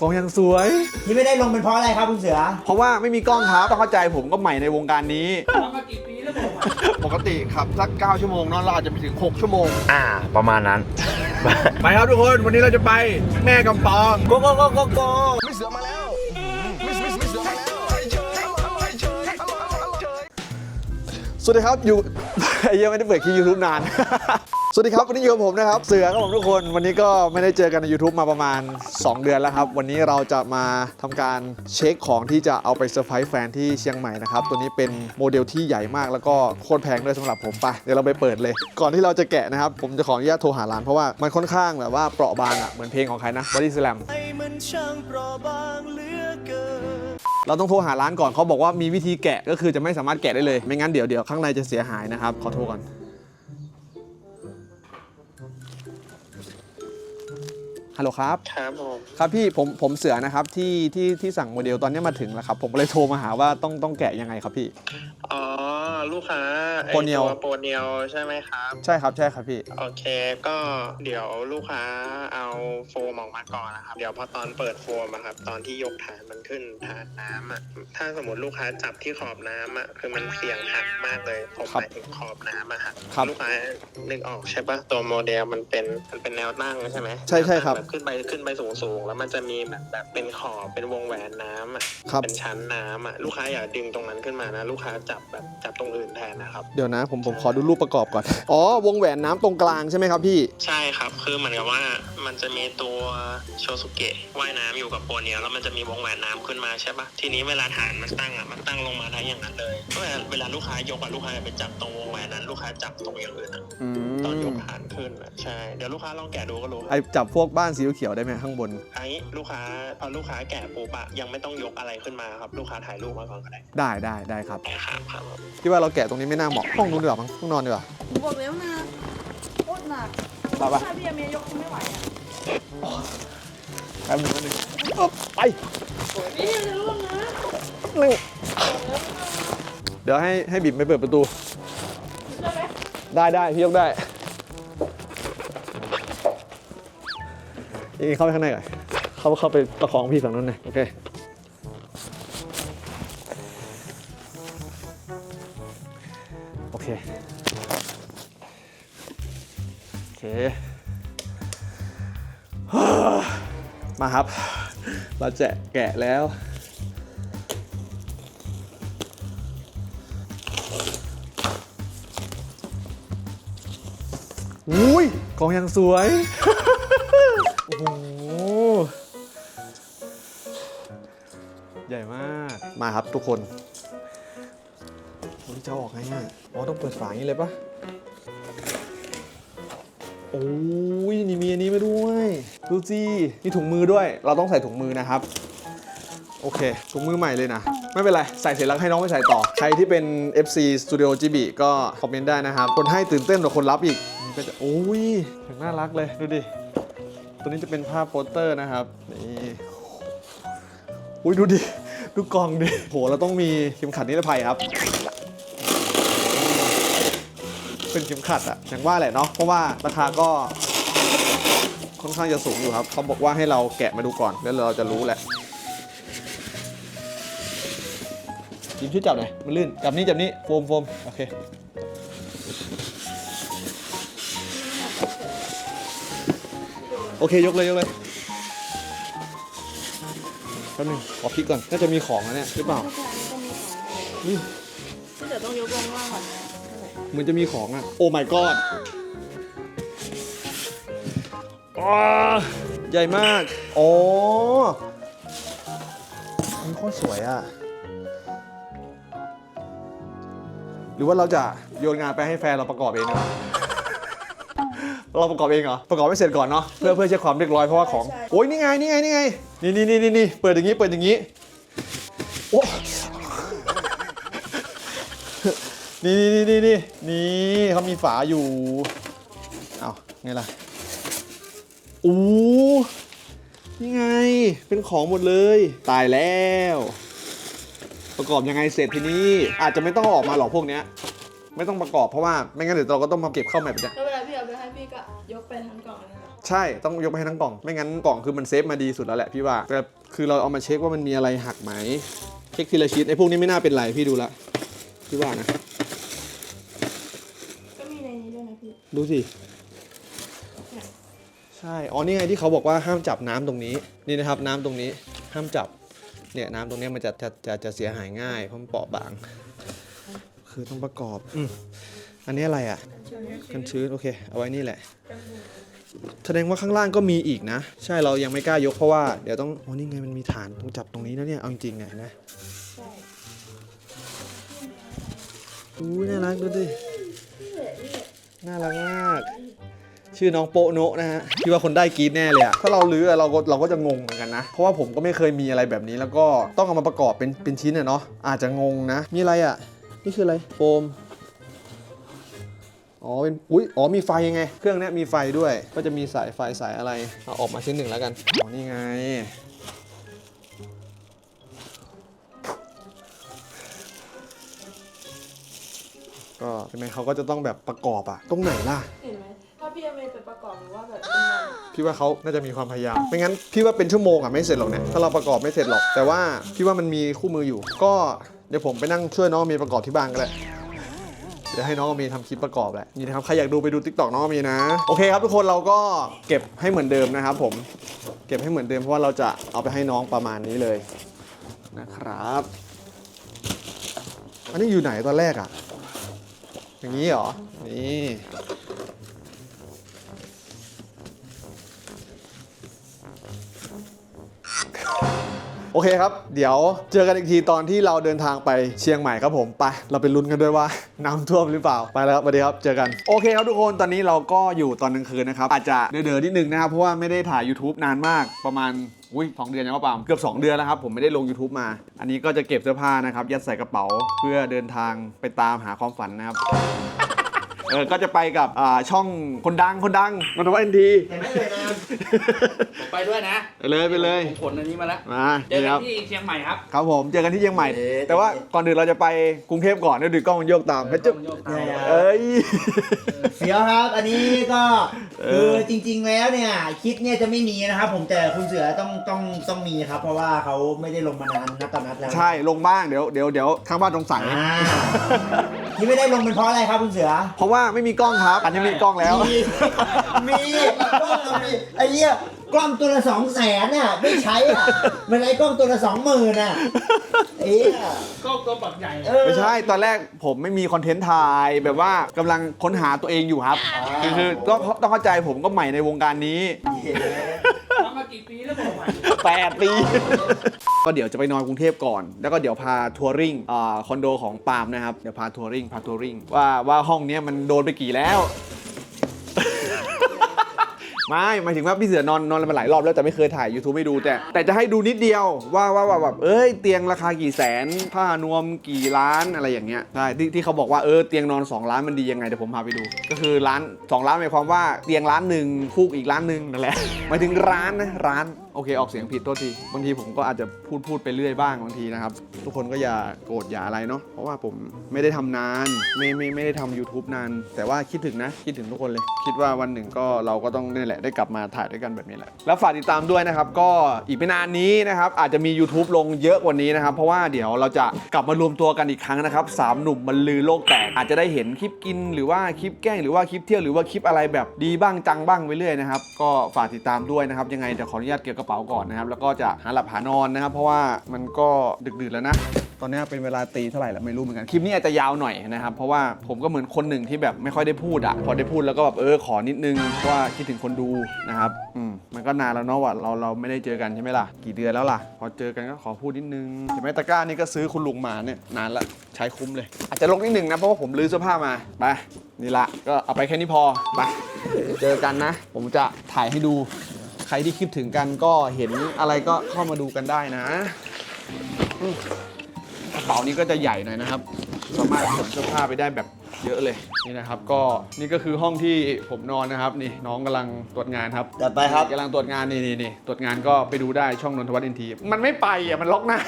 กองยังสวย ที่ไม่ได้ลงเป็นเพราะอะไรครับคุณเสือ เพราะว่าไม่มีกล้องครับต้องเข้าใจผมก็ใหม่ในวงการนี้ ทำมากี่ปีแล้วผมอะปกติขับสัก 9 ชั่วโมงเนอะเราอาจจะไปถึง 6 ชั่วโมง อ่า ประมาณนั้น ไปครับทุกคน วันนี้เราจะไปแม่กำปองโกโกโกโกโกไม่เสือมาแล้วไม่ไม่ไม่เสือมาแล้วสวัสดีครับอยู่ ไอ้เหี้ยังไม่ได้เปิดคลิปยูทูบนาน สวัสดีครับ วันนี้อยู่กับผมนะครับ เสือครับผมทุกคนวันนี้ก็ไม่ได้เจอกันใน YouTube มาประมาณ 2 เดือนแล้วครับ วันนี้เราจะมาทำการเช็คของที่จะเอาไปเซอร์ไพรส์แฟนที่เชียงใหม่นะครับ ตัวนี้เป็นโมเดลที่ใหญ่มากแล้วก็โคตรแพงด้วยสำหรับผมไป เดี๋ยวเราไปเปิดเลย ก่อนที่เราจะแกะนะครับ ผมจะขออนุญาตโทรหาร้านเพราะว่ามันค่อนข้างแบบว่าเปราะบางอะเหมือนเพลงของใครนะบอดี้สแลมเราต้องโทรหาร้านก่อนเขาบอกว่ามีวิธีแกะก็คือจะไม่สามารถแกะได้เลย ไม่งั้นเดี๋ยวเดี๋ยวข้างในจะเสียหายนะครับขอโทรก่อน ฮัลโหลครับ ครับผมครับพี่ผมผมเสือนะครับที่ที่ที่สั่งโมเดลตอนนี้มาถึงแล้วครับ ผมก็เลยโทรมาหาว่าต้องต้องแกะยังไงครับพี่ อ๋อ ลูกค้าไอ้โปรเนียว ตัวโปรเนียวใช่ไหมครับ ใช่ครับใช่ครับพี่ โอเคก็เดี๋ยวลูกค้าเอาโฟมออกมาก่อนนะครับ เดี๋ยวพอตอนเปิดโฟมอะครับ ตอนที่ยกฐานมันขึ้นฐานน้ำอะถ้าสมมติลูกค้าจับที่ขอบน้ำอะคือมันเสี่ยงหักมากเลยผมครับหมายถึงขอบน้ำอะครับครับลูกค้านึกออกใช่ปะตัวโมเดลมันเป็นมันเป็นแนวตั้งใช่ไหมใช่ใช่ครับแนวตั้งแขึ้นไปขึ้นไปสูงสูงๆแล้วมันจะมีแบบแบบเป็นขอบเป็นวงแหวนน้ำอะครับ เป็นชั้นน้ำอะลูกค้าอย่าดึงตรงนั้นขึ้นมานะ ลูกค้าจับแบบจับตรงอื่นแทนนะครับ เดี๋ยวนะผมผมขอดูรูปประกอบก่อน อ๋อ วงแหวนน้ำตรงกลางใช่ไหมครับพี่ ใช่ครับคือเหมือนกับว่ามันจะมีตัวโชสุเกะว่ายน้ำอยู่กับโปรเนียแล้วมันจะมีวงแหวนน้ำขึ้นมาใช่ปะทีนี้เวลาฐานมันตั้งอะมันตั้งลงมาได้อย่างนั้นเลยเวลาเวลาลูกค้ายกอะลูกค้าอย่าไปจับตรงวงแหวนนั้นลูกค้าจับตรงอย่างอื่นอะอืตอนยมกฐานขึ้นอะใช่เดี๋ยวลูกค้าลองแกะดูก็รู้ไอจับพวกบ้านสีเขียวๆได้ไหมข้างบน อันนี้ลูกค้าพอลูกค้าแกะปุ๊บอะยังไม่ต้องยกอะไรขึ้นมาครับลูกค้าถ่ายรูปมาก่อนก็ได้ได้ได้ได้ครับ ครับครับผมพี่ว่าเราแกะตรงนี้ไม่น่าเหมาะห้องนู้นดีกว่ามั้งห้องนอนดีกว่าบอกแล้วนะโคตรหนักไปปะถ้าพี่เมียยกไม่ไหวอะแป๊บนึงแป๊บนึงอ๊บไปพี่จะร่วงนะหนึ่งเดี๋ยวให้ให้บิ่มไปเปิดประตูใช่ไหมได้ได้พี่ยกได้ยังเข้าไปข้างในก่อนเข้าเข้าไปประคองพี่ฝั่งนู้นหน่อยโอเค โอเคโอเค มาครับ เราจะแกะแล้วอุ้ยกล่องยังสวย โอ้โห ใหญ่มาก มาครับทุกคน โอ้ยจะออกไงอะอ๋อต้องเปิดฝาอย่างนี้เลยปะโอ้ยนี่มีอันนี้มาด้วยดูสิมีถุงมือด้วย เราต้องใส่ถุงมือนะครับโอเคถุงมือใหม่เลยนะ ไม่เป็นไร ใส่เสร็จแล้วให้น้องไปใส่ต่อ ใครที่เป็น FC Studio GB ก็คอมเมนต์ได้นะครับ คนให้ตื่นเต้นกว่าคนรับอีกนี่ก็จะโอ้ยอย่างน่ารักเลย ดูดิ ตัวนี้จะเป็นภาพโปสเตอร์นะครับ นี่อุ้ยดูดิ ดูกล่องดิโหเราต้องมีเข็มขัดนิรภัยครับ เป็นเข็มขัดอะอย่างว่าแหละเนาะเพราะว่าราคาก็ค่อนข้างจะสูงอยู่ครับเขาบอกว่าให้เราแกะมาดูก่อนแล้วเราจะรู้แหละยิมช่วยจับหน่อยมันลื่นจับนี้จับนี้โฟมโฟมโอเคโอเคยกเลยยกเลยแป๊บนึงขอพลิกก่อนน่าจะมีของนะเนี่ยหรือเปล่า เหมือนจะมีของอะ โอ้ my god อ๋อใหญ่มาก อ๋อมันโคตรสวยอะ หรือว่าเราจะโยนงานไปให้แฟนเราประกอบเองดีกว่าเราประกอบเองเหรอ ประกอบไม่เสร็จก่อนเนาะ เพื่อเพื่อเช็คความเรียบร้อยเพราะว่าของ โอ้ยนี่ไงนี่ไงนี่ไง นี่นี่นี่นี่นี่เปิดอย่างนี้ เปิดอย่างนี้ นี่นี่นี่นี่นี่เขามีฝาอยู่ เอาไงล่ะอู้นี่ไง เป็นของหมดเลย ตายแล้ว ประกอบยังไงเสร็จทีนี้ อาจจะไม่ต้องเอาออกมาหรอกพวกเนี้ย ไม่ต้องประกอบเพราะว่าไม่งั้นเดี๋ยวเราก็ต้องมาเก็บเข้าใหม่ไปเนี่ยแล้วเวลาพี่เอาไปให้พี่ก็ยกไปทั้งกล่องนั่นแหละใช่ต้องยกไปให้ทั้งกล่อง ไม่งั้นกล่องคือมันเซฟมาดีสุดแล้วแหละพี่ว่าแต่คือเราเอามาเช็คว่ามันมีอะไรหักไหมเช็คทีละชิ้นไอ้พวกนี้ไม่น่าเป็นไรพี่ดูละพี่ว่านะก็มีในนี้ด้วยนะพี่ดูสิ ใช่ อ๋อ นี่ไงที่เขาบอกว่าห้ามจับน้ำตรงนี้ นี่นะครับ น้ำตรงนี้ ห้ามจับ เนี่ยน้ำตรงเนี้ยมันจะจะจะจะเสียหายง่ายเพราะมันเปราะบาง คือต้องประกอบ อืมอันนี้อะไรอะ กันชื้น โอเค เอาไว้นี่แหละ แสดงว่าข้างล่างก็มีอีกนะ ใช่ เรายังไม่กล้ายกเพราะว่าเดี๋ยวต้องอ๋อนี่ไงมันมีฐานต้องจับตรงนี้นะเนี่ย เอาจริงๆไงนะ ใช่ อู้น่ารักดูดิ น่ารักมาก ชื่อน้องโปโนะนะฮะคิดว่าคนได้กรีดแน่เลยอะถ้าเราลื้ออะเราก็เราก็จะงงเหมือนกันนะ เพราะว่าผมก็ไม่เคยมีอะไรแบบนี้แล้วก็ต้องเอามาประกอบเป็นเป็นชิ้นอะเนาะอาจจะงงนะ มีอะไรอะนี่คืออะไรโฟมอ๋อเป็นอุ้ยอ๋อมีไฟยังไง เครื่องนี้มีไฟด้วย ก็จะมีสายไฟสายอะไรเอาออกมาชิ้นหนึ่งแล้วกันอ๋อนี่ไง ก็ใช่ไหมเขาก็จะต้องแบบประกอบอะตรงไหนล่ะ เห็นไหมถ้าพี่เอาไปประกอบหรือว่าแบบเป็นวันพี่ว่าเขาน่าจะมีความพยายาม ไม่งั้นพี่ว่าเป็นชั่วโมงอะไม่เสร็จหรอกเนี่ย ถ้าเราประกอบไม่เสร็จหรอก แต่ว่าพี่ว่ามันมีคู่มืออยู่ ก็เดี๋ยวผมไปนั่งช่วยน้องมีประกอบที่บ้านก็ได้ เดี๋ยวให้น้องมีทำคลิปประกอบแหละ นี่นะครับ ใครอยากดูไปดูทิกตอกน้องมีนะ โอเคครับทุกคนเราก็เก็บให้เหมือนเดิมนะครับผม เก็บให้เหมือนเดิมเพราะว่าเราจะเอาไปให้น้องประมาณนี้เลยนะครับ อันนี้อยู่ไหนตอนแรกอะ อย่างนี้เหรอ นี่ โอเคครับ เดี๋ยวเจอกันอีกทีตอนที่เราเดินทางไปเชียงใหม่ครับผม ไป เราไปลุ้นกันด้วยว่า น้ำท่วมหรือเปล่า ไปแล้วครับสวัสดีครับ เจอกัน โอเคครับทุกคน ตอนนี้เราก็อยู่ตอนกลางคืนนะครับ อาจจะเดือดๆนิดนึงนะครับ เพราะว่าไม่ได้ถ่าย YouTube นานมาก ประมาณ อุ้ยสองเดือนยังว่าปามเกือบ 2 เดือนแล้วครับ ผมไม่ได้ลง YouTube มา อันนี้ก็จะเก็บเสื้อผ้านะครับ ยัดใส่กระเป๋าเพื่อเดินทางไปตามหาความฝันนะครับ เออก็จะไปกับอ่าช่องคนดังคนดังนนทวัฒน์เอ็นทีเห็นไหมเลยนะผมไปด้วยนะไปเลยไปเลย ผมขนอันนี้มาแล้วมาเจอนี่กัคนรับที่เชียงใหม่ครับ ครับผม เจอกันที่เชียงใหม่แต่ว่าก่อนอื่นเราจะไปกรุงเทพก่อนเดี๋ยวดูกล้องมันโยกตามเฮ้ยจุ๊บต้องโยกตาม เอ้ย เสียวครับ อันนี้ก็เอคืออ จริง ๆ แล้วเนี่ยคลิปเนี่ยจะไม่มีนะครับ ผมแต่คุณเสือต้องต้องต้องมีครับ เพราะว่าเขาไม่ได้ลงมานานนับต่อนัดแล้วใช่ลงบ้างเดี๋ยวเดี๋ยวเดี๋ยวข้างบ้านสงสัย อ่าที่ไม่ได้ลงเป็นเพราะอะไรครับคุณเสือ เพราะว่าไม่มีกล้องครับ อันนี้มีกล้องแล้ว มี มีกล้องเรามีไอ้เหี้ย กล้องตัวละสองแสนน่ะ ไม่ใช้อะมันไรกล้องตัวละสองหมื่นน่ะเอ๊ะก็ตัวปักใหญ่เออ ไม่ใช่ตอนแรกผมไม่มีคอนเทนต์ถ่ายแบบว่ากำลังค้นหาตัวเองอยู่ครับคือคือต้องต้องเข้าใจผมก็ใหม่ในวงการนี้ทำมากี่ปีแล้วผมอะ8ปี ก็เดี๋ยวจะไปนอนกรุงเทพก่อน แล้วก็เดี๋ยวพาทัวริงอ่าคอนโดของปาล์มนะครับ เดี๋ยวพาทัวริงพาทัวริงว่าว่าห้องเนี้ยมันโดนไปกี่แล้ว ไม่หมายถึงว่าพี่เสือนอนนอนมาหลายรอบแล้วแต่ไม่เคยถ่าย YouTube ให้ดูแต่ แต่จะให้ดูนิดเดียวว่าว่าว่าแบบเอ้ยเตียงราคากี่แสน ผ้านวมกี่ล้านอะไรอย่างเงี้ยใช่ที่ที่เขาบอกว่าเออเตียงนอน 2 ล้านมันดียังไงเดี๋ยวผมพาไปดู ก็คือร้าน 2 ล้านหมายความว่าเตียงล้านหนึ่งฟูกอีกล้านหนึ่งนั่นแหละหมายถึงร้านนะร้านโอเคออกเสียงผิดโทษที บางทีผมก็อาจจะพูดพูดไปเรื่อยบ้างบางทีนะครับ ทุกคนก็อย่าโกรธอย่าอะไรเนาะเพราะว่าผมไม่ได้ทำนานไม่ไม่ไม่ได้ทำ YouTube นาน แต่ว่าคิดถึงนะคิดถึงทุกคนเลย คิดว่าวันหนึ่งก็เราก็ต้องนี่แหละได้กลับมาถ่ายด้วยกันแบบนี้แหละแล้วฝากติดตามด้วยนะครับ ก็อีกไม่นานนี้นะครับอาจจะมี YouTube ลงเยอะกว่านี้นะครับ เพราะว่าเดี๋ยวเราจะกลับมารวมตัวกันอีกครั้งนะครับสามหนุ่มบรรลือโลกแตกอาจจะได้เห็นคลิปกินหรือว่าคลิปแกล้งหรือว่าคลิปเที่ยวหรือว่าคลิปอะไรแบบดีบ้างจังบ้างไปเรื่อยนะครับก็ฝากติดตามด้วยนะครับยังไงเดี๋ยวขออนุญาตเก็บกระเป๋าก่อนนะครับ แล้วก็จะหาหลับหานอนนะครับ เพราะว่ามันก็ดึกดื่นแล้วนะ ตอนนี้เป็นเวลาตีเท่าไหร่แล้วไม่รู้เหมือนกัน คลิปนี้อาจจะยาวหน่อยนะครับ เพราะว่าผมก็เหมือนคนหนึ่งที่แบบไม่ค่อยได้พูดอะพอได้พูดแล้วก็แบบเออขอนิดนึงเพราะว่าคิดถึงคนดูนะครับอืมมันก็นานแล้วเนาะว่าเราเราไม่ได้เจอกันใช่ไหมล่ะ กี่เดือนแล้วล่ะ พอเจอกันก็ขอพูดนิดนึงเห็นไหมตะกร้านี่ก็ซื้อคุณลุงมาเนี่ยนานละใช้คุ้มเลย อาจจะลงนิดนึงนะเพราะว่าผมลื้อเสื้อผ้ามาไปนี่ละก็เอาไปแค่นี้พอไปเจอกันนะ ผมจะถ่ายให้ดู ใครที่คิดถึงกันก็เห็นอะไรก็เข้ามาดูกันได้นะกระเป๋านี้ก็จะใหญ่หน่อยนะครับ สามารถขนเสื้อผ้าไปได้แบบเยอะเลยนี่นะครับ ก็นี่ก็คือห้องที่ผมนอนนะครับ นี่น้องกำลังตรวจงานครับจัดไปครับกำลังตรวจงานนี่นี่นี่ตรวจงานก็ไปดูได้ช่องนนทวัฒน์เอ็นทีมันไม่ไปอะมันล็อกหน้า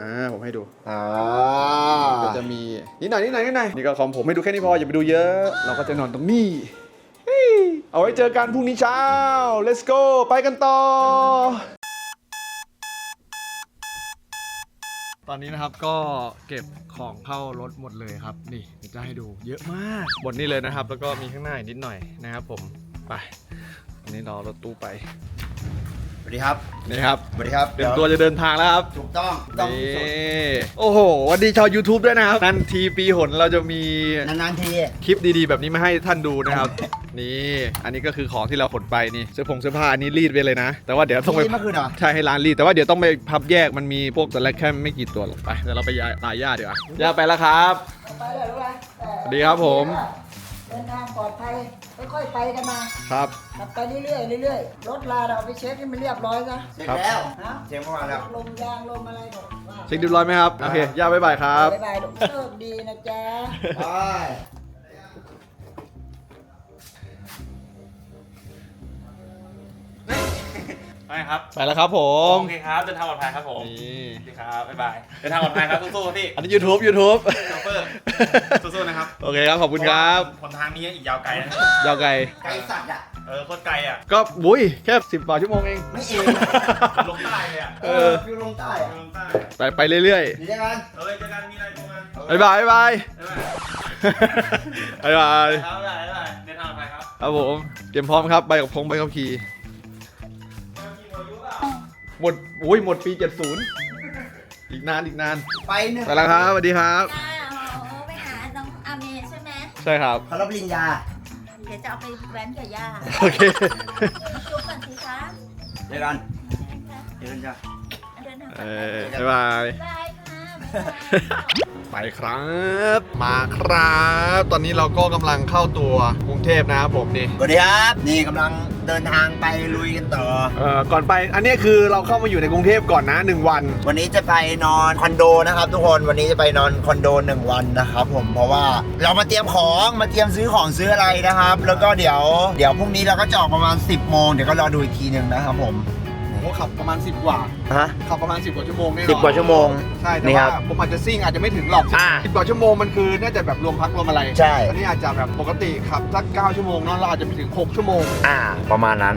อ่าผมให้ดูอ่าก็จะมีนิดหน่อยนิดหน่อยนิดหน่อยนี่ก็ของผมให้ดูแค่นี้พออย่าไปดูเยอะ เราก็จะนอนตรงนี้เฮ้ย เอาไว้เจอกันพรุ่งนี้เช้า let's go ไปกันต่อ ตอนนี้นะครับก็เก็บของเข้ารถหมดเลยครับ นี่เดี๋ยวจะให้ดูเยอะมากหมดนี่เลยนะครับ แล้วก็มีข้างหน้าอีกนิดหน่อยนะครับผมไปอันนี้รอรถตู้ไป วัสดีครับ นี่ครับสวัสดีครับเตรียมตัวจะเดินทางแล้วครับ ถูกต้องต้องนี่สดโอ้โหวันดีชาว YouTube ด้วยนะครับนันทีปีหนเราจะมีนานๆที คลิปดีๆ แบบนี้มาให้ท่านดูนะครับ นี่ อันนี้ก็คือของที่เราขนไปนี่เสื้อผงเสื้อผ้าอันนี้รีดไปเลยนะ แต่ว่าเดี๋ยวต้องไปนี่เมื่อคืนเหรอ ใช่ให้ร้านรีดแต่ว่าเดี๋ยวต้องไปพับแยกมันมีพวกแต่ละแค่ไม่กี่ตัวหรอกไปเดี๋ยวเราไปยาตายย่าดีกว่าย่าไปแล้วครับ ไปเลยรู้ไหมแต่สวัสดีครับผม เดินทางปลอดภัยค่อยๆไปกันมาครับ ขับไปเรื่อยๆเรื่อยๆรถลาเราไปเช็คให้มันเรียบร้อยซะเสร็จแล้วนะเสียงเมื่อวานแล้ว ลมยางลมอะไรบอกว่าเช็คเรียบร้อยไหมครับ โอเค ย่าบ๊ายบายครับ บ๊ายบายลูกโชคดีนะจ๊ะ ไป ไปครับไปแล้วครับผม โอเคครับเดินทางปลอดภัยครับผมนี่สวัสดีครับบ๊ายบายเดินทางปลอดภัยครับสู้ๆครับพี่อันนี้ YouTube YouTube โชเฟอร์สู้ๆนะครับโอเคครับขอบคุณครับคนทางนี้อีกยาวไกลนะยาวไกลไก่สัตว์อะเออโคตรไกลอะก็บุ้ยแค่สิบกว่าชั่วโมงเองไม่เองลงใต้เลยอะเออฟิวลงใต้อะลงใต้ไปไปเรื่อยดีจังกันเออเจอกันมีอะไรโทรมาๆบ๊ายบายบ๊ายบายบ๊ายบายบ๊ายบายครับบ๊ายบายบ๊ายบายเดินทางปลอดภัยครับครับผมเตรียมพร้อมครับใบกับพงใบขับขี่ หมดโอ้ยหมดปี70 อีกนานอีกนานไปหนึ่งไปแล้วครับสวัสดีครับ จ้าโอ้ไปหาน้องอาเมย์ใช่ไหมใช่ครับ เขารับปริญญา เดี๋ยวจะเอาไปแว้นกับย่าโอเค จุ๊บก่อนสิคะเจอกันเจอกันจ้ะ เดินทางปเอลอดภัยอบ๊ายบายบา ไปครับ มาครับ ตอนนี้เราก็กำลังเข้าตัวกรุงเทพนะครับผมนี่ สวัสดีครับ นี่กำลังเดินทางไปลุยกันต่อ เอ่อ ก่อนไป อันนี้คือเราเข้ามาอยู่ในกรุงเทพก่อนนะหนึ่งวัน วันนี้จะไปนอนคอนโดนะครับ ทุกคน วันนี้จะไปนอนคอนโดหนึ่งวันนะครับผม เพราะว่าเรามาเตรียมของ มาเตรียมซื้อของซื้ออะไรนะครับ แล้วก็เดี๋ยว เดี๋ยวพรุ่งนี้เราก็จะออกประมาณ 10โมงเดี๋ยวก็รอดูอีกทีหนึ่งนะครับผม ผมก็ขับประมาณ 10 กว่า ฮะขับประมาณ 10 กว่าชั่วโมงแน่นอนสิบกว่าชั่วโมง ใช่แต่นี่ครัว่าบผมอาจจะซิ่งอาจจะไม่ถึงหรอกอ่าสิบกว่าชั่วโมงมันคือน่าจะแบบรวมพักรวมอะไรใช่ อันนี้อาจจะแบบปกติขับสัก9ชั่วโมงเนาะเราอาจจะไปถึง 6 ชั่วโมง อ่า ประมาณนั้น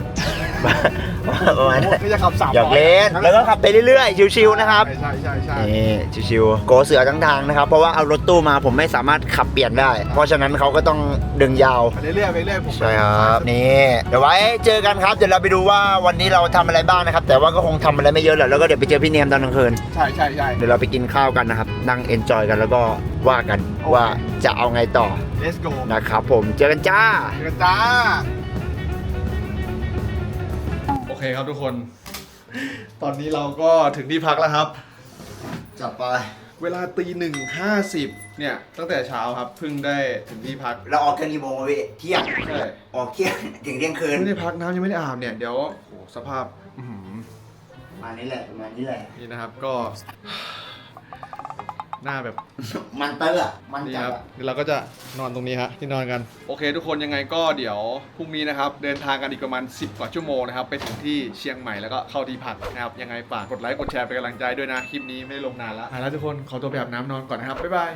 ประมาณนั้นไม่จะขับ3หยอกเล่นแล้วก็ขับไปเรื่อยๆ ชิวๆนะครับใช่ใช่ใช่ใช่นี่ชิวๆโกเสือทั้งทางนะครับ เพราะว่าเอารถตู้มาผมไม่สามารถขับเปลี่ยนได้ เพราะฉะนั้นเขาก็ต้องดึงยาวไปเรื่อยๆไปเรื่อยๆผมใช่ครับนี่เดี๋ยวไว้เจอกันครับเดี๋ยวเราไปดูว่าวันนี้เราทำอะไรบ้างนะครับ แต่ว่าก็คงทำอะไรไม่เยอะแหละแล้วก็เดี๋ยวไปเจอพี่เนียมตอนกลางคืนใช่ใช่ใช่เดี๋ยวเราไปกินข้าวกันนะครับนั่งเอนจอยกันแล้วก็ว่ากันโอเคว่าจะเอาไงต่อ let's go นะครับผมเจอกันจ้าเจอกันจ้าโอ เคครับทุกคน ตอนนี้เราก็ถึงที่พักแล้วครับ จับไป เวลาตีหนึ่งห้าสิบเนี่ย ตั้งแต่เช้าครับเพิ่งได้ถึงที่พัก เราออกกันกี่โมงวะพี่เที่ยงใช่ ออกเที่ยงถึงเที่ยงคืน ไม่ได้พักน้ำยังไม่ได้อาบเนี่ย เดี๋ยวโอ้โหสภาพอื้อหือ ประมาณนี้แหละประมาณนี้แหละ นี่นะครับก็ หน้าแบบ มันเตอร์อะมันนี่จัคบรับอะเดี๋ยวเราก็จะนอนตรงนี้ฮะที่นอนกัน โอเค ทุกคนยังไงก็เดี๋ยวพรุ่งนี้นะครับ เดินทางกันอีกประมาณ 10 กว่าชั่วโมงนะครับ ไปถึงที่เชียงใหม่แล้วก็เข้าที่พักนะครับ ยังไงฝากกดไลค์กดแชร์เป็นกำลังใจด้วยนะ คลิปนี้ไม่ได้ลงนานแล้วอะแล้วทุกคนขอตัวไปอาบน้ำนอนก่อนนะครับบ๊ายบาย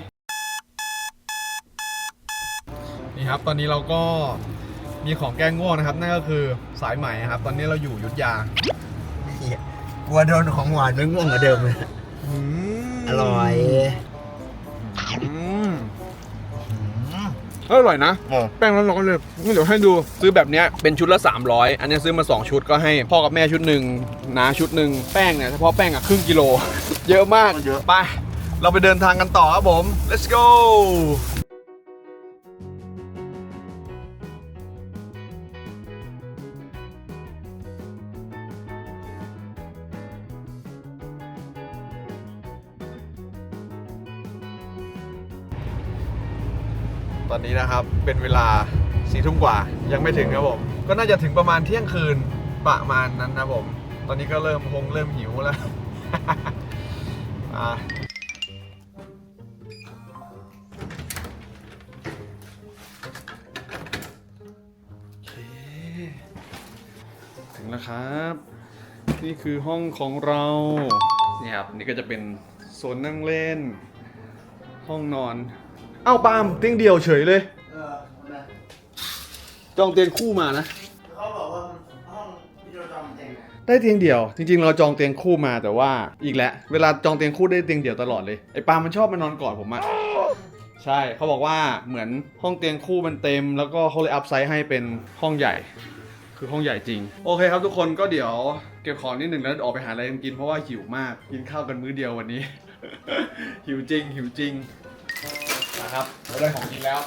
นี่ครับตอนนี้เราก็มีของแก้ง่วงนะครับ นั่นก็คือสายใหม่ครับ ตอนนี้เราอยู่อยุทธยา เหี้ยกลัวโดนของหวานไม่ง่วงกว่าเดิมเลย อืม อร่อยอืมเอออร่อยนะแป้งร้อนๆเลยงั้นเดี๋ยวให้ดูซื้อแบบเนี้ยเป็นชุดละ 300 อันเนี้ยซื้อมา 2 ชุดก็ให้พ่อกับแม่ชุดหนึ่งน้าชุดหนึ่งแป้งเนี่ยเฉพาะแป้งอะครึ่งกิโล เยอะมาก เยอะ ไป เราไปเดินทางกันต่อครับผม let's go นนี้นะครับ เป็นเวลาสี่ทุ่มกว่ายังไม่ถึงครับผม ก็น่าจะถึงประมาณเที่ยงคืนประมาณนั้นนะผม ตอนนี้ก็เริ่มคงเริ่มหิวแล้วอะโอเคถึงแล้วครับ นี่คือห้องของเรานี่ครับนี่ก็จะเป็นโซนนั่งเล่น ห้องนอน เอ้าปาล์มเตียงเดียวเฉยเลย เออจองเตียงคู่มานะ เขาบอกว่าห้องที่เราจองเต็มได้เตียงเดี่ยว จริงๆ เราจองเตียงคู่มาแต่ว่าอีกแล้วเวลาจองเตียงคู่ได้เตียงเดี่ยวตลอดเลยไอ้ปามันชอบมานอนกอดผมอะใช่เขาบอกว่าเหมือนห้องเตียงคู่มันเต็ม แล้วก็เขาเลยอัพไซส์ให้เป็นห้องใหญ่ คือห้องใหญ่จริง โอเคครับทุกคนก็เดี๋ยวเก็บของนิดหนึ่งแล้วออกไปหาอะไรกันกินเพราะว่าหิวมากกินข้าวกันมื้อเดียววันนี้ หิวจริงหิวจริง นะครับเราได้ของกินแล้ว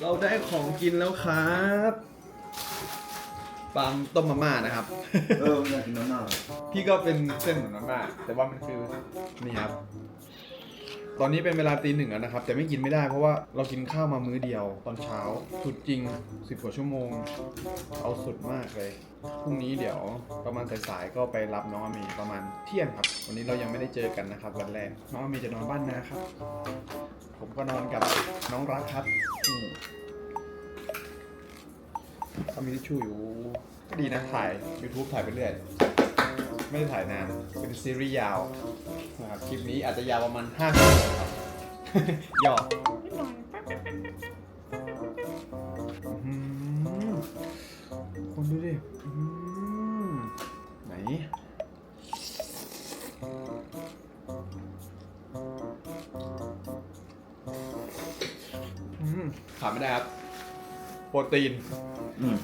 เราได้ของกินแล้วครับปาล์มต้มมาม่านะครับ เออมันอยากกินน้ำหน่อยพี่ก็เป็นเส้นเหมือนมาม่าแต่ว่ามันคือนี่ครับ ตอนนี้เป็นเวลาตีหนึ่งแล้วนะครับ แต่ไม่กินไม่ได้เพราะว่าเรากินข้าวมามื้อเดียวตอนเช้า สุดจริงสิบกว่าชั่วโมง เอาสุดมากเลยพรุ่งนี้เดี๋ยวประมาณสายๆก็ไปรับน้องอมีประมาณเที่ยงครับ วันนี้เรายังไม่ได้เจอกันนะครับ วันแรกน้องอมีจะนอนบ้านนะครับ ผมก็นอนกับน้องรักครับอืมเขามีทิชชู่อยู่ก็ดีนะถ่าย YouTube ถ่ายไปเรื่อย ไม่ได้ถ่ายนานเป็นซีรีส์ยาวนะครับคลิปนี้อาจจะยาวประมาณ5ชั่วโมงครับหยอกอื้อหือคนดูดิอื้อหือไหนอืมขาดไม่ได้ครับ โปรตีนอืม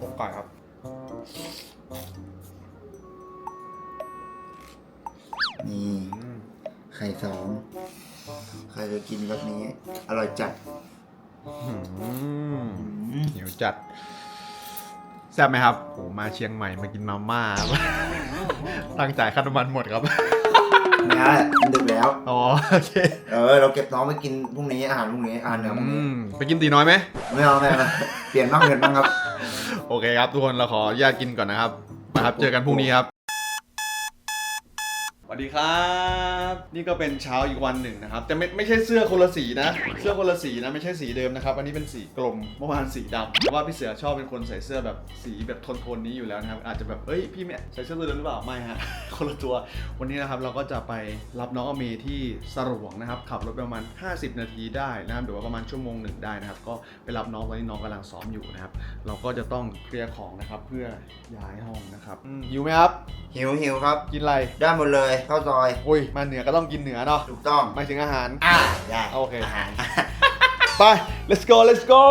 อกไก่ครับ จัดแซ่บไหมครับโหมาเชียงใหม่มากินมาม่า ตั้งจ่ายค่าน้ำมันหมดครับไม่ได้มันดึกแล้ว อ๋อโอเคเออ เราเก็บน้องไปกินพรุ่งนี้อาหารพรุ่งนี้อาหารเหนือพรุ่งอืนี้มไปกินตีน้อยไหม ไม่เอาไม่เอาเปลี่ยนบ้างเปลี่ยนบ้างครับ โอเคครับทุกคนเราขออนุญาตกินก่อนนะครับมาครับ เจอกันพรุ่งนี้ครับส วัสดีครับ นี่ก็เป็นเช้าอีกวันหนึ่งนะครับ แต่ไม่ไม่ใช่เสื้อคนละสีนะ เสื้อคนละสีนะไม่ใช่สีเดิมนะครับ อันนี้เป็นสีกลมเมื่อวานสีดำเพราะว่าพี่เสือชอบเป็นคนใส่เสื้อแบบสีแบบโทนๆนี้อยู่แล้วนะครับ อาจจะแบบเอ้ยพี่เนี่ยใส่เสื้อตัวเดิมหรือเปล่าไม่ฮะ คนละตัว วันนี้นะครับเราก็จะไปรับน้องอเมที่สระหลวงนะครับขับรถประมาณ 50 นาทีได้นะครับหรือว่าประมาณชั่วโมงหนึ่งได้นะครับ ก็ไปรับน้องตอนนี้น้องกำลังซ้อมอยู่นะครับ เราก็จะต้องเคลียร์ของนะครับเพื่อย้ายห้องนะครับอืมหิวไหมครับหิวหิวครับ กินอะไรได้หมดเลยข้าวซอยอุ้ยมาเหนือก็ต้องกินเหนือเนาะถูกต้องหมายถึงอาหาร อ่าได้โอเค อาหารไป let's go let's go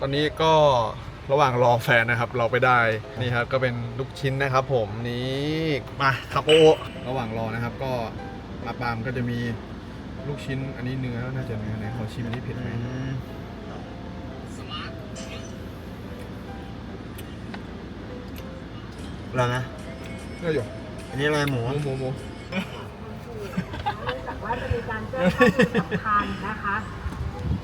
ตอนนี้ก็ระหว่างรอแฟนนะครับ เราไปได้นี่ครับก็เป็นลูกชิ้นนะครับ ผมนี่มาคาโประหว่างรอนะครับ ก็มาปามก็จะมีลูกชิ้นอันนี้เนื้อน่าจะเนื้อไหนขอชิมอันนี้เผ็ดไหม อะไรนะเนื้ออยู่อันนี้อะไรหมูหมูหมูหมูจากว่าจะมีการแจ้งข้อมูลสำคัญนะคะ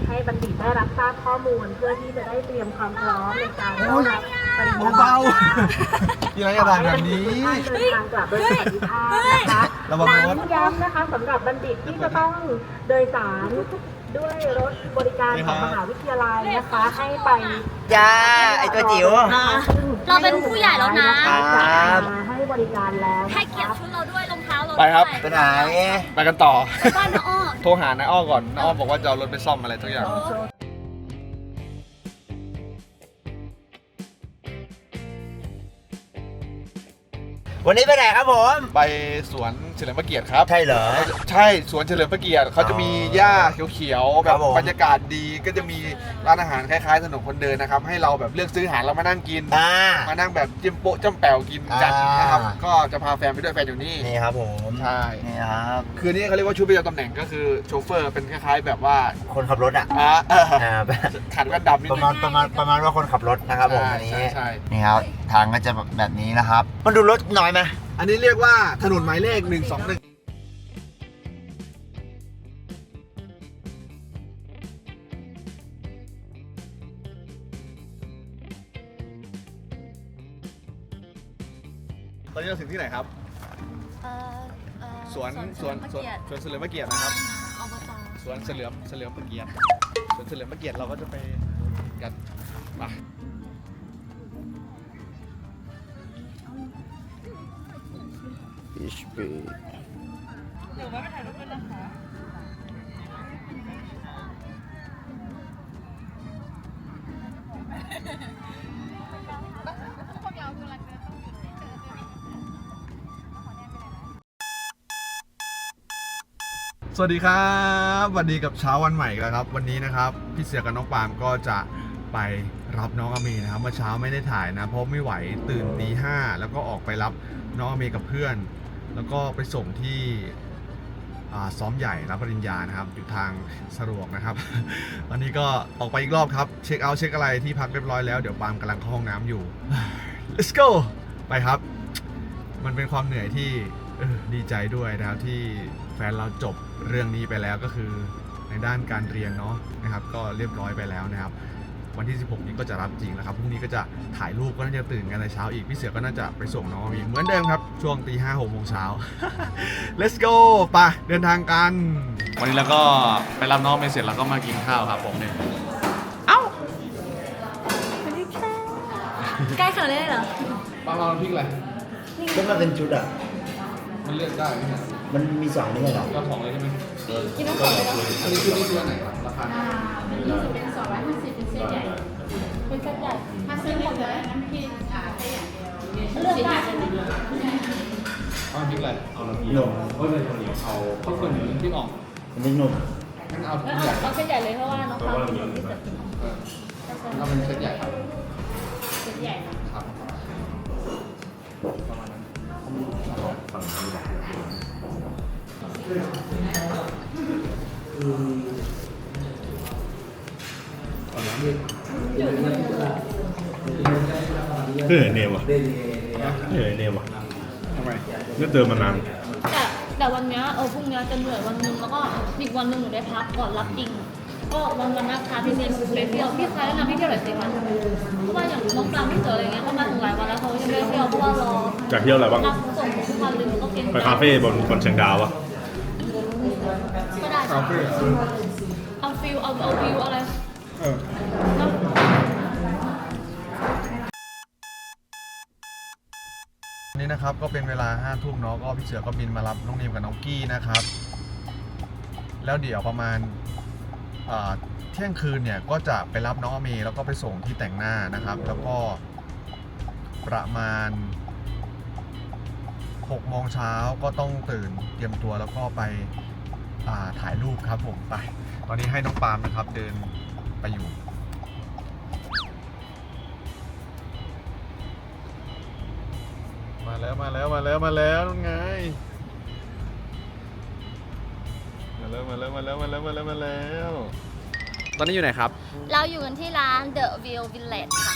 ให้บัณฑิตได้รับทราบข้อมูลเพื่อที่จะได้เตรียมความพร้อมในการต้อนรับปริญญาเบาๆที่ร้านกระดาษแบบนี้เดินทางกลับโดยสวัสดิภาพนะคะระวังรถย้ำนะคะสำหรับบัณฑิตที่จะต้องโดยสาร ด้วยรถบริการของมหาวิทยาลัยนะคะให้ไปจ้าไอตัวจิ๋วเราเป็นผู้ใหญ่แล้วนะ ครับ มาให้บริการแล้วให้เกียรติชุดเราด้วยรองเท้าเราไปครับ ไปไหน ไปกันต่อ บ้านน้าอ้อโทรหาน้าอ้อก่อนน้าอ้อบอกว่าจะเอารถไปซ่อมอะไรทุกอย่าง วันนี้ไปไหนครับผม ไปสวน เฉลิมพระเกียรติครับ ใช่เหรอ ใช่สวนเฉลิมพระเกียรติเขาจะมีหญ้าเขียวๆแบครับบผม บรรยากาศดีก็จะมีร้านอาหารคล้ายๆถนนคนเดินนะครับให้เราแบบเลือกซื้ออาหารแล้วมานั่งกิน อ่า มานั่งแบบจิ้มโป๊ะจ้ำแป๋วกินกันอ่านนะครับก็จะพาแฟนไปด้วยแฟนอยู่นี่นี่ครับผมใช่นี่ครับคือนี่เขาเรียกว่าชุดประจำตำแหน่งก็คือโชเฟอร์เป็นคล้ายๆ แบบว่าคนขับรถอะอ่าเอออ่าขันแว่นดำนิดประนึมาณงประมาณประมาณว่าคนขับรถนะครับผมอันนี้ใช่ใช่ นี่ครับทางก็จะแบบนี้นะครับ มันดูรถน้อยไหม อันนี้เรียกว่าถนนหมายเลข 121ตอนนี้เราถึงที่ไหนครับ เอ่อเอ่อสวนสวนสวนสวนเฉลิมพระเกียรตินะครับ อบตสวนเฉลิมเฉลิมพระเกียรติสวนเฉลิมพระเกียรติเราก็จะไปกันไป อิชปีสวัสดีครับสวัสดีกับเช้าวันใหม่อีกแล้วครับ วันนี้นะครับพี่เสือกับน้องปาล์มก็จะไปรับน้องอเมนะครับเมื่อเช้าไม่ได้ถ่ายนะ เพราะไม่ไหวตื่นตีห้าแล้วก็ออกไปรับน้องอเมกับเพื่อน แล้วก็ไปส่งที่ซ้อมใหญ่รับปริญญานะครับ อยู่ทางสะดวกนะครับ วันนี้ก็ออกไปอีกรอบครับ เช็คเอาท์เช็คอะไรที่พักเรียบร้อยแล้ว เดี๋ยวปามกำลังเข้าห้องน้ำอยู่ let's go ไปครับ มันเป็นความเหนื่อยที่ดีใจด้วยนะครับที่แฟนเราจบเรื่องนี้ไปแล้วก็คือในด้านการเรียนเนาะนะครับ ก็เรียบร้อยไปแล้วนะครับ วันที่ 16 นี้ก็จะรับจริงแล้วครับพรุ่งนี้ก็จะถ่ายรูปก็น่าจะตื่นกันในเช้าอีก พี่เสือก็น่าจะไปส่งน้องมีเหมือนเดิมครับ ช่วงตีห้าหกโมงเช้า let's go ไปเดินทางกัน วันนี้เราก็ไปรับน้องเมเสร็จแล้วก็มากินข้าวครับผมเนี่ยใกล้ขนาดนี้เลยเหรอปลาเราพริกอะไรก็มาเป็นชุดอะ มันเลือกได้ไหมเนี่ยมันมีสองนี่เหรอเราของเลยใช่ไหมกินน้ำก่อนเลยอันนี้คือนี่คืออันไหนครับราคา เป็นสองร้อยห้าสิบเป็นเส้นใหญ่เป็นเส้นใหญ่ถ้าซื้อหมดเลยน้ำพริกอ่าแค่อย่างเดียวเลือกได้ใช่ไหมเอาพริกอะไรเอาน้ำพริกหนุ่มเอาข้าวคนพริกอ่องมันเป็นหนุ่มงั้นเอาเอทุกออย่างเอาเส้นใหญ่เลยเพราะว่าน้องเขาเป็นคนที่จะกินเอาเป็นเซตใหญ่ครับเส้นใหญ่ค่ะครับประมาณนั้นเอาน้ำด้วย เออเนวะเออเนวะทำไมนี่เติมมานานแต่แต่วันเนี้ยเออพรุ่งเนี้ยจะเหนื่อยวันหนึงแล้วก็อีกวันหนึ่งหนูได้พักก่อนรับจริง ก็วันวันนักพาพี่เซนไปเที่ยวพี่ใครแนะนำพี่เที่ยวหน่อยสิคะเพราะว่าอย่างน้องปลาไม่เจออะไรเงี้ยเขามาถึงหลายวันแล้วเขายังไม่ได้เที่ยวเพราะว่ารอจากเที่ยวอะไรบ้าง รับส่งทุกวันเลยหนูก็เก่งไปคาเฟ่บนบนเชียงดาววะก็ได้คาเฟ่เหรอเอาฟิลเอาเอาวิวอะไร เออันนี้นะครับก็เป็นเวลาห้าทุ่มเนาะก็พี่เสือก็บินมารับน้องนิมกับน้องกี้นะครับ แล้วเดี๋ยวประมาณอ่าเที่ยงคืนเนี่ยก็จะไปรับน้องอเมย์แล้วก็ไปส่งที่แต่งหน้านะครับ แล้วก็ประมาณ6โมงเช้าก็ต้องตื่นเตรียมตัวแล้วก็ไปถ่ายรูปครับผมไป ตอนนี้ให้น้องปาล์มนะครับเดิน ไปอยู่ มาแล้วมาแล้วมาแล้วมาแล้วนั่นไง มาแล้วมาแล้วมาแล้วมาแล้วมาแล้วมาแล้ว ตอนนี้อยู่ไหนครับ เราอยู่กันที่ร้าน The View Village ค่ะ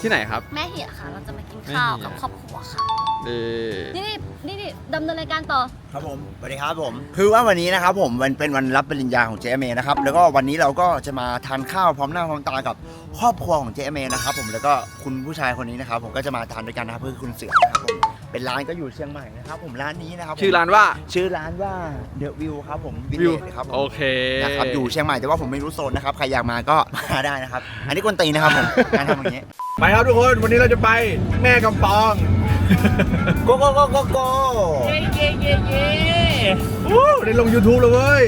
ที่ไหนครับ แม่เหี่ยค่ะ เราจะมากินข้าวแม่เหี่ย กับครอบครัวค่ะเออนี่ นี่นี่ดำเนินรายการต่อ ครับผมสวัสดีครับผม คือว่าวันนี้นะครับผมมันเป็นวันรับปริญญาของเจเมนะครับ แล้วก็วันนี้เราก็จะมาทานข้าวพร้อมหน้าพร้อมตากับครอบครัวของเจเมนะครับผม แล้วก็คุณผู้ชายคนนี้นะครับ ผมก็จะมาทานด้วยกันนะครับเพื่อคุณเสือนะครับผม เป็นร้านก็อยู่เชียงใหม่นะครับผมร้านนี้นะครับผมชื่อร้านว่าชื่อร้านว่า The View ครับผมวิว Village ครับผม โอเคนะครับอยู่เชียงใหม่แต่ว่าผมไม่รู้โซนนะครับ ใครอยากมาก็มาได้นะครับ อันนี้กวนตีนนะครับผมการทำอย่างนี้ ไปครับทุกคน วันนี้เราจะไปแม่กำปอง โกโกโกโกโกเย้เย้เย้เย้วู้ได้ลง YouTube แล้วเว้ย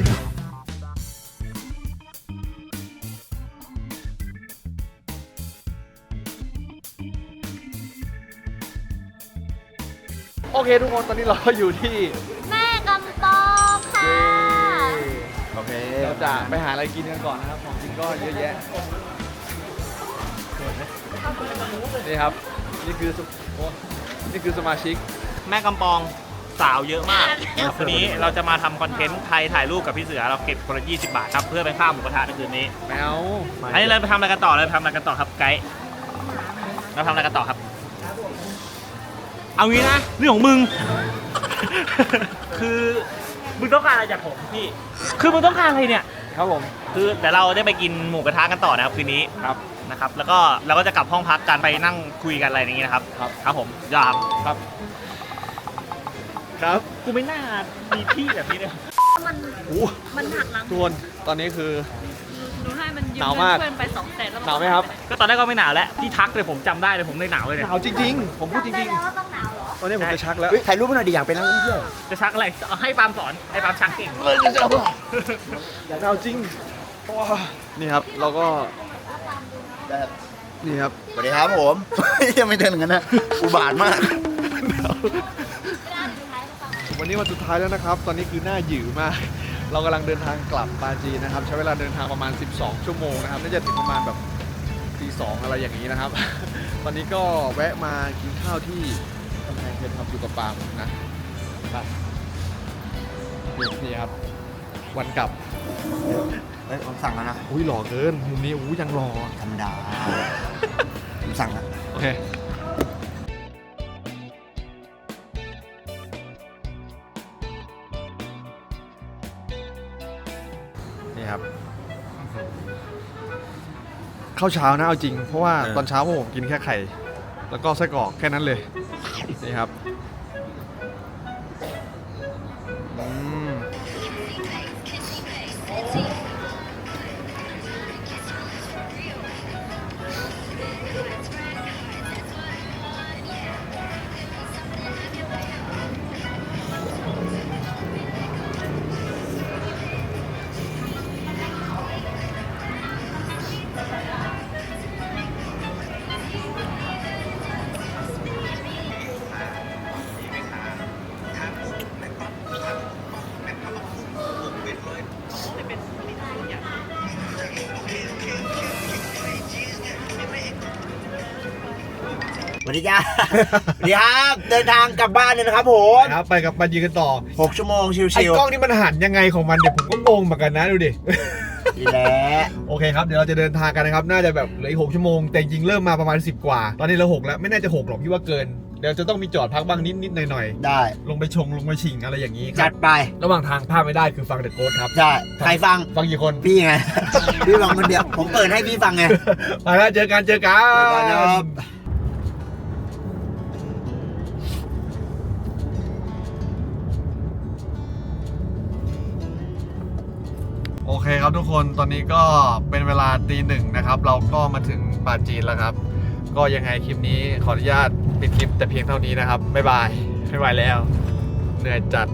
โอเคทุกคนตอนนี้เราก็อยู่ที่แม่กำปองค่ะโอเคเราจะไปหาอะไรกินกันก่อนนะครับของกินก็เยอะแยะนี่ครับ นี่คือสโอ้ นี่คือสมาชิก แม่กำปองสาวเยอะมากวันนี้เราจะมาทำคอนเทนต์ใครถ่ายรูปกับพี่เสือเราเก็บคนละ20 บาทครับเพื่อไปข้าวหมูกระทะในคืนนี้แมวอันนี้เราไปทำอะไรกันต่อเราไปทำอะไรกันต่อครับไกด์เราทำอะไรกันต่อครับ เอางี้นะเรื่องของมึง คือมึงต้องการอะไรจากผมพี่ คือมึงต้องการอะไรเนี่ย ครับผม คือเดี๋ยวเราได้ไปกินหมูกระทะกันต่อนะครับคืนนี้ครับ นะครับแล้วก็เราก็จะกลับห้องพักกันไปนั่งคุยกันอะไรอย่างนี้นะครับครับ ครับผมยามครับครับกูไม่น่ามีพี่แบบนี้เลยมันโอ้มันหักหลังทุกคนตอนนี้คือ หนูให้มันยืมหนาวเงิมากนเพื่อนไปสองแสนแล้วหนาวไหมครับก็ตอนแรกก็ไม่หนาวแล้วที่ทักเลยผมจำได้เลยผมเลยหนาวเลยหเนี่ยนาวจริงๆ ผมพูดจได้ริง แล้วว่าต้องหนาวเหรอตอนนี้ผมจะชักแล้วเฮ้ยถ่ายรูปมาหน่อยดิอยากเป็นนักท่องเที่ยวจะชักอะไรเอาให้ปาล์มสอนให้ปาล์มชักเก่งอยากเอาจริงว้านี่ครับ เราก็ นี่ครับสวัสดีครับผม ยังไม่เดินอย่างนั้นนะอุบาทมาก วันนี้วันสุดท้ายแล้วนะครับ ตอนนี้คือหน้าหยือมาก เรากำลังเดินทางกลับปาจีนนะครับ ใช้เวลาเดินทางประมาณ 12 ชั่วโมงนะครับ น่าจะถึงประมาณแบบตีสองอะไรอย่างนี้นะครับ ตอนนี้ก็แวะมากินข้าวที่กำแพงเพชรครับอยู่กับปาล์มนะครับนี่นี่ครับ วันกลับ เฮ้ยผมสั่งแล้วนะ อุ้ยหล่อเกิน มุมนี้อุ้ยยังหล่อ ธรรมดา ผมสั่งแล้ว โอเค นี่ครับ ข้าวเช้านะเอาจริง เพราะว่าเออ ตอนเช้าพวกผมกินแค่ไข่ แล้วก็ไส้กรอกแค่นั้นเลย นี่ครับ วัสดีจ้าสวัสดีครับเดินทางกลับบ้านเลยนะครับผมครับไปกับปาจีกันต่อหกชั่วโมงชิไอ้วกล้องนี่มันหันยังไงของมันเดี๋ยวผมก็งงเหมือนกันนะดูดิๆดีแล้วโอเคครับเดี๋ยวเราจะเดินทางกันนะครับ น่าจะแบบเหลืออีกหกชั่วโมงแต่จริงๆเริ่มมาประมาณ 10 กว่า ตอนนี้เราหกแล้วไม่น่าจะหกหรอกพี่ว่าเกินเดี๋ยวจะต้องมีจอดพักบ้างนิดนิดๆหน่อยหน่อยได้ๆลงไปชงลงไปชิงอะไรอย่างนี้คจัรัดบไประหว่างทางพลาดไม่ได้คือฟังเดอะโกสครับใช่ใครฟังฟังกี่คนพี่ไงพี่ฟังคนเดียวผมเปิดให้พี่ฟังไงไปแล้วเจอกันเจอกัเจอกัน เคครับทุกคนตอนนี้ก็เป็นเวลาตีหนึ่งนะครับ เราก็มาถึงปาจีนแล้วครับ ก็ยังไงคลิปนี้ขออนุญาตปิดคลิปแต่เพียงเท่านี้นะครับบ๊ายบายไม่ไหวแล้ว เหนื่อยจัด